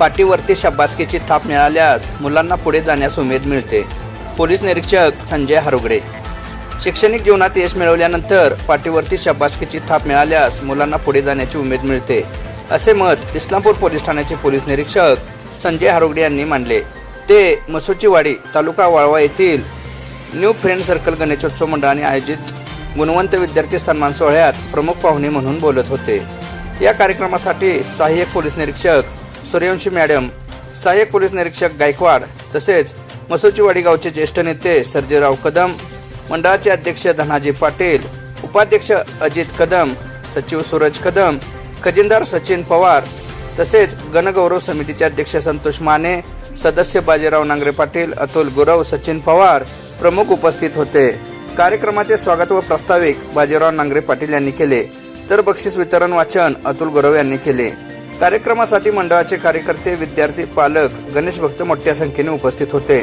पाठीवरती शब्बासकीची थाप मिळाल्यास मुलांना पुढे जाण्यास उमेद मिळते. पोलीस निरीक्षक संजय हरुगडे. शैक्षणिक जीवनात यश मिळवल्यानंतर पाठीवरती शब्बासकीची थाप मिळाल्यास मुलांना पुढे जाण्याची उमेद मिळते असे मत इस्लामपूर पोलीस ठाण्याचे पोलीस निरीक्षक संजय हरुगडे यांनी मांडले. ते मसुचीवाडी तालुका वाळवा येथील न्यू फ्रेंड सर्कल गणेशोत्सव मंडळाने आयोजित गुणवंत विद्यार्थी सन्मान सोहळ्यात प्रमुख पाहुणे म्हणून बोलत होते. या कार्यक्रमासाठी सहाय्यक पोलीस निरीक्षक सूर्यवंशी मॅडम सहाय्यक पोलीस निरीक्षक गायकवाड तसेच मसुचीवाडी गावचे ज्येष्ठ नेते सर्जेराव कदम मंडळाचे अध्यक्ष धनाजी पाटील उपाध्यक्ष अजित कदम सचिव सूरज कदम खजिनदार सचिन पवार तसेच गणगौरव समितीचे अध्यक्ष संतोष माने सदस्य बाजीराव नांगरे पाटील अतुल गुरव सचिन पवार प्रमुख उपस्थित होते. कार्यक्रमाचे स्वागत व प्रास्ताविक बाजीराव नांगरे पाटील यांनी केले. तर बक्षीस वितरण वाचन अतुल गुरव यांनी केले. कार्यक्रमासाठी मंडळाचे कार्यकर्ते विद्यार्थी पालक गणेश भक्त मोठ्या संख्येने उपस्थित होते.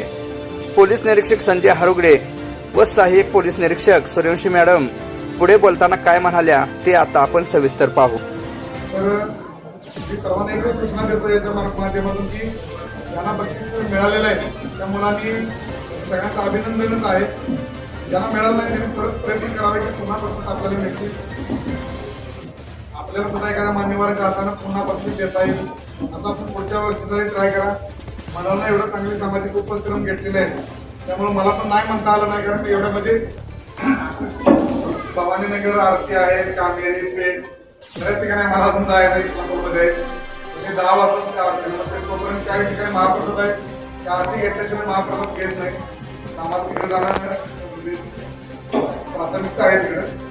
पोलीस निरीक्षक संजय हारुगडे व सहाय्यक पोलीस निरीक्षक सूर्यवंशी मॅडम पुढे बोलताना काय म्हणाल्या ते आता आपण सविस्तर पाहू. सर्वांना एकच सूचना देतो याच्या माध्यमातून की ज्यांना बक्षीस मिळालेलं आहे त्या मुलांनी सगळ्यांचं अभिनंदनच आहे. ज्यांना मिळालं नाही त्यांनी परत प्रयत्न करावे की पुन्हा बक्षीस आपल्याला मिळतील. आपल्याला सुद्धा एखाद्या मान्यवराच्या हातानं पुन्हा बक्षीस देता येईल. असं आपण पुढच्या वर्षीसाठी ट्राय करा. मला एवढं चांगले सामाजिक उपक्रम घेतलेले आहेत. त्यामुळे मला पण नाही म्हणता आलं नाही कारण मी एवढ्यामध्ये म्हणजे भवानीनगर आरती आहे कामेरी पेठ बऱ्याच ठिकाणी मला अजून जायचं इस्लामपूरमध्ये. म्हणजे दहा वाजता म्हणजे त्या तोपर्यंत ठिकाणी महाप्रसाद आहे. त्या आरती घेतल्याशिवाय महाप्रसाद घेत नाही. आम्हाला तिकडे जाणार प्राथमिकता आहे तिकडे.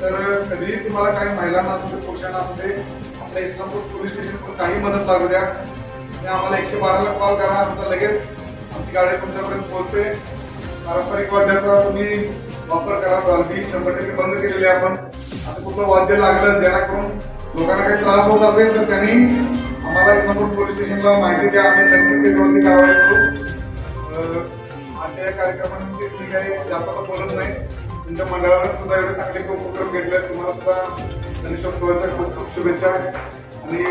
तर कधीही तुम्हाला काही महिलांना तुमच्या दे पुरुषांना असू दे आपल्या इस्लामपूर पोलीस स्टेशनवर काही मदत लागू द्या. आणि आम्हाला एकशे बाराला कॉल करा आमचा लगेच आमची गाडी तुमच्यापर्यंत पोहोचते. पारंपरिक वाद्याचा तुम्ही वापर करा बालकी शंभर टक्के बंद केलेली आहे आपण. आता कुठलं वाद्य लागलं जेणेकरून लोकांना काही त्रास होत असेल तर त्यांनी आम्हाला इस्लामपूर पोलीस स्टेशनला माहिती द्या. आम्ही नक्कीच त्याच्यावरती कारवाई करू. आजच्या या कार्यक्रमामध्ये काही जास्त बोलत नाही. तुमच्या मंडळावर सुद्धा एवढे चांगले उपक्रम घेतले. तुम्हाला सुद्धा गणेशोत्सवाच्या खूप खूप शुभेच्छा. आणि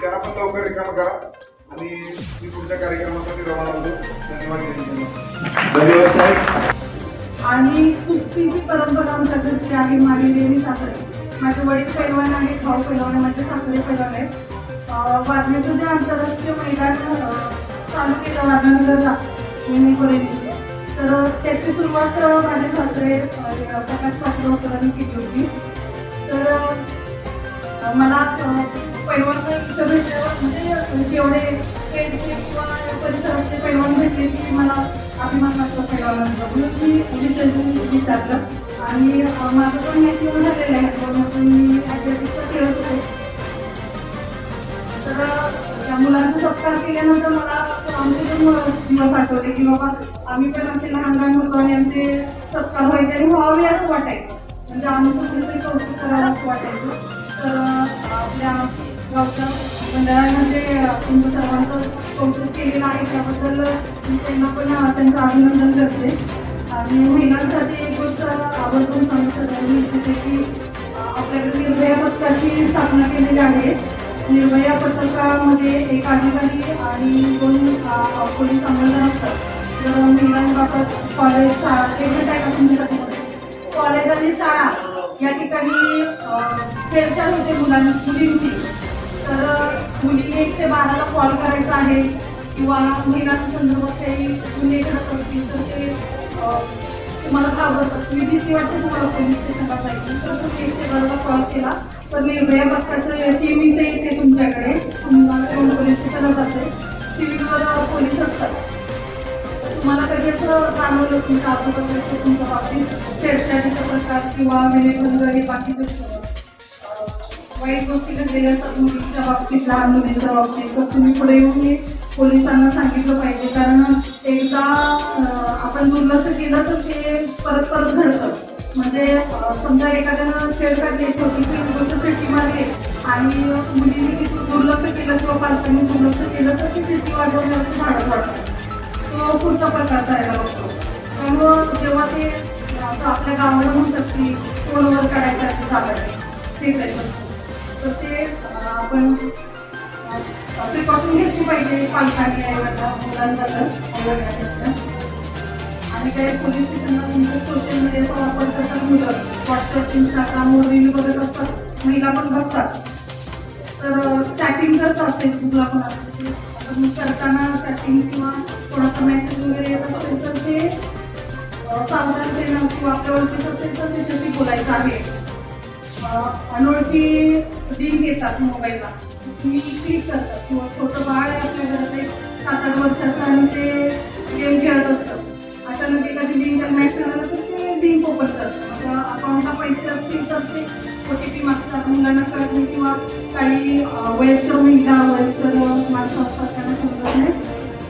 त्यांना पण लवकर रिकाम करा. आणि मी पुढच्या कार्यक्रमासाठी रवाना होतो धन्यवाद जय हिंद. धन्यवाद साहेब. आणि कुस्तीची परंपरा आमच्या घरची आहे माझी देवी सासरे. माझे वडील पैलवान आहेत भाऊ पैलवान आहे, माझे सासरे पैलवान आहेत. अं, वारण्याचं जे आंतरराष्ट्रीय मैदान चालू केलं वारणानगरला पुणेपर्यंत तर त्याची सुरुवात माझे सासरे प्रकाश पाटील होतरांनी केली होती. तर मला अं, पैलवान इथं भेटल्यावर म्हणजे जेवढे खेळचे किंवा परिसरातले पैलवान भेटले की मला अभिमान वाटतो पैलवानांचा म्हणून मी म्हणजे त्यांनी विचारलं. आणि माझं पण मॅच येऊन झालेलं आहे. त्यामधून मी ॲथलेटिक्सचा खेळत होते मुलांचा सत्कार केल्यानंतर मला आमचे पण दिवस आठवले की बाबा आम्ही पण असे लहान लहान होतो आणि आमचे सत्कार व्हायचे आणि व्हावे असं वाटायचं. म्हणजे आम्ही कुठेतरी कौतुक करावं असं वाटायचं. तर आपल्या गावच्या मंडळामध्ये तुमचं सर्वांचं कौतुक केलेलं आहे. त्याबद्दल मी त्यांना पण त्यांचं अभिनंदन करते. आणि महिलांसाठी एक गोष्ट आवर्जून सांगू शकते की आपल्याकडे निर्भया पथकाची स्थापना केलेली आहे. निर्भया प्रकल्पामध्ये एक अधिकारी आणि दोन पोलीस अंमलदार असतात. तर महिलांबाबत कॉलेज शाळा ते आहे का तुमच्यासाठी कॉलेज आणि शाळा या ठिकाणी अ, छेडछाड होते मुलांना मुलींची. तर मुलीने एकशे बाराला कॉल करायचा आहे किंवा महिलांच्या संदर्भात काही गुन्हे घडत असतील तर ते तुम्हाला घाबरतात तुम्ही भीती वाटते तुम्हाला पोलीस स्टेशनला जायची तर तुम्ही एकशे बाराला कॉल केला. तर निर्भया पथकाचं टीम इथे येते तुमच्याकडे. तुम्हाला कोण पोलीस स्टेशनला जाते सिव्हिलवर पोलीस असतात. तुम्हाला कधी असं जाणवलं तुमच्या आजूबाजूचं तुमच्या बाबतीत? छेडछाडीचा प्रकार किंवा विनयभंग बाकीचे वाईट गोष्टी घडलेल्या असतात मुलींच्या बाबतीत लहान मुलींच्या बाबतीत. तर तुम्ही पुढे येऊन पोलिसांना सांगितलं पाहिजे. कारण एकदा आपण दुर्लक्ष केलं तर ते परत परत घडतं. म्हणजे समजा एखाद्यानं छेडछाड द्यायची होती ती गोष्ट शेती मारली आणि मुलीने तिथून दुर्लक्ष केलं किंवा पालकांनी दुर्लक्ष केलं तर ती शेती वाढवण्याचं भाडं वाढतं तो पुढचा प्रकार जायला होतो त्यामुळं जेव्हा ते आपल्या गावाला म्हणतात की फोनवर काढायचं झालं ते तर ते आपण प्रिकॉशन घेतली पाहिजे पालकांनी मुलांबद्दल आणि काही पोलीस स्टेशनला तुमचं सोशल मीडियाचा वापर करतात मुलं. व्हॉट्सअप इंस्टाग्राम रील बघत असतात. महिला पण बघतात. तर चॅटिंग करतात फेसबुकला पण आता. मग करताना चॅटिंग किंवा कोणाचा मेसेज वगैरे येत असेल तर ते सावधानतेनं किंवा आपल्या ओळखीत असेल तर त्याच्याशी बोलायचं आहे. अनोळखी लिंक येतात मोबाईलला. तुम्ही क्लिक करतात किंवा छोटं बाळ आहे आपल्या घरात एक सात आठ वर्षाचं आणि ते गेम खेळत असतं. अचानक एखादी लिंक मेसेज आला तर ते लिंक ओपन करतं मग अकाउंटला पैसे असतील तर ते ओ टी पी मागतात. मुलांना कळत नाही किंवा काही अं, वयस्कर महिला वयस्कर माणसं असतात त्यांना समजत नाही.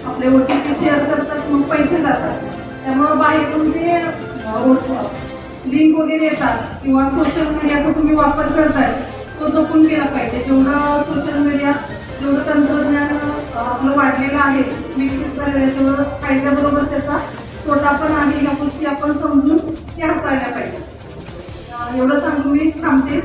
आपले ओ टी पी शेअर करतात मग पैसे जातात. त्यामुळं बाहेरून ते लिंक वगैरे येतात. किंवा सोशल मीडियाचा तुम्ही वापर करताय. तो जपून केला पाहिजे. जेवढं सोशल मीडिया जेवढं तंत्रज्ञान आपलं वाढलेलं आहे विकसित झालेलं आहे तेवढं फायद्याबरोबर त्याचा तोटा पण आहे. या गोष्टी आपण समजून त्या हाताळल्या पाहिजे एवढं सांगून मी थांबते.